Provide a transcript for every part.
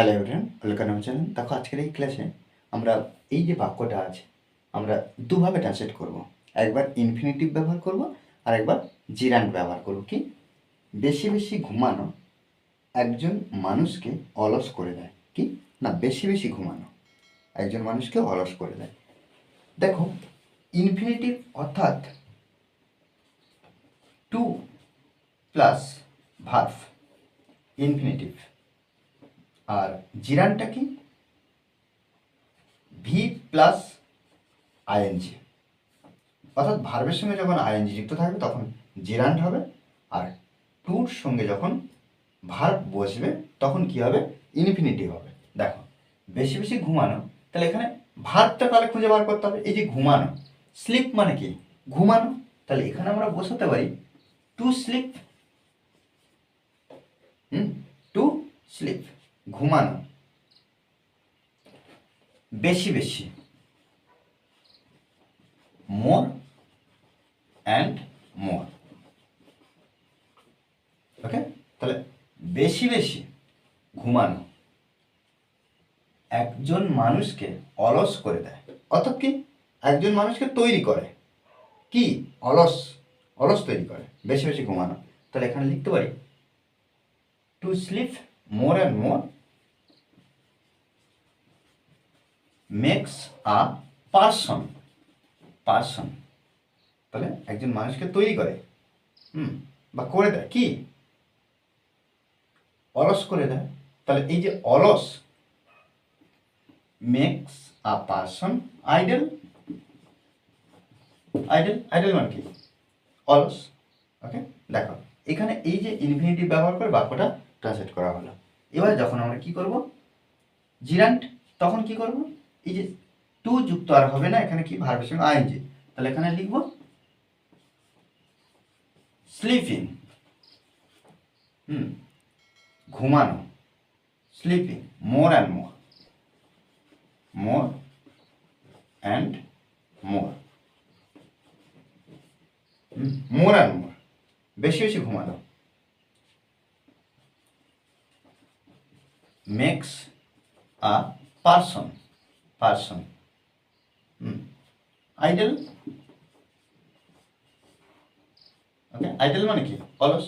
Hello everyone welcome আমার channel দেখো, আজকের এই ক্লাসে আমরা এই যে বাক্যটা আছে, আমরা দুভাবে ট্রান্সলেট করব। একবার ইনফিনিটিভ ব্যবহার করব, আর একবার জিরান্ট ব্যবহার করব, কি? বেশি বেশি ঘুমানো একজন মানুষকে অলস করে দেয়, কি? না, বেশি বেশি ঘুমানো একজন মানুষকে অলস করে দেয়। দেখো ইনফিনিটিভ অর্থাৎ টু প্লাস ভার্ভ ইনফিনিটিভ আর জিরানটা কি? ভি প্লাস আইএনজি অর্থাৎ ভার্বের সঙ্গে যখন আইএনজি যুক্ত থাকবে, তখন জিরান্ট হবে। আর টুর সঙ্গে যখন ভার্ব বসবে, তখন কি হবে? ইনফিনিটিভ হবে। দেখো, বেশি বেশি ঘুমানো, তাহলে এখানে ভার্বটা তাহলে খুঁজে বার করতে হবে। এই যে ঘুমানো স্লিপ মানে কি? ঘুমানো। তাহলে এখানে আমরা বসাতে পারি to sleep hmm to sleep ঘুমানো। বেশি বেশি। মোর অ্যান্ড মোর ওকে তাহলে বেশি বেশি ঘুমানো। একজন মানুষকে অলস করে দেয়। অর্থাৎ কি? একজন মানুষকে তৈরি করে। কি? অলস। অলস তৈরি করে। বেশি বেশি ঘুমানো। তাহলে এখানে লিখতে পারি। To sleep more and more makes a person person. তাহলে একজন মানুষকে তৈরি করে, হুম, বা করে দেয়, কি? অলস করে দেয়। তাহলে এই যে অলস makes a person idle idle idle মানে কি? অলস। ওকে দেখো, এখানে এই যে ইনফিনিটিভ ব্যবহার করে বাক্যটা ট্রান্সলেট করা হলো। এবার যখন আমরা কি করব? জিরান্ট তখন কি করব? এই যে টু যুক্ত আর হবে না, এখানে কি ভার্বের সঙ্গে? আইএনজি তাহলে এখানে লিখব স্লিপিং হুম, ঘুমানো। Sleeping more and more. More and more. More and more. বেশি বেশি ঘুমানো। Makes a person person. Hmm. idle okay idle মানে কি? অলস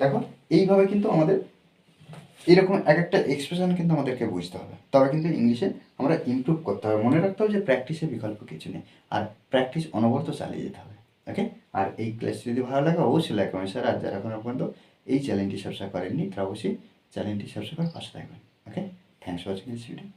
দেখো, এইভাবে কিন্তু আমাদের, এরকম এক একটা এক্সপ্রেশন কিন্তু আমাদেরকে বুঝতে হবে। তবে কিন্তু ইংলিশে আমরা ইমপ্রুভ করতে হবে। মনে রাখতে হবে যে প্র্যাকটিসের বিকল্প কিছু নেই। আর প্র্যাকটিস অনবরত চালিয়ে যেতে হবে। ওকে আর এই ক্লাস যদি ভালো লাগে, অবশ্যই লাইক কমেন্ট স্যার আর যারা এখনও পর্যন্ত এই চ্যানেলটি সাবস্ক্রাইব করেননি, তারা অবশ্যই চ্যানেলটি সাবস্ক্রাইব করে পাশে থাকবেন। Okay thanks for watching this video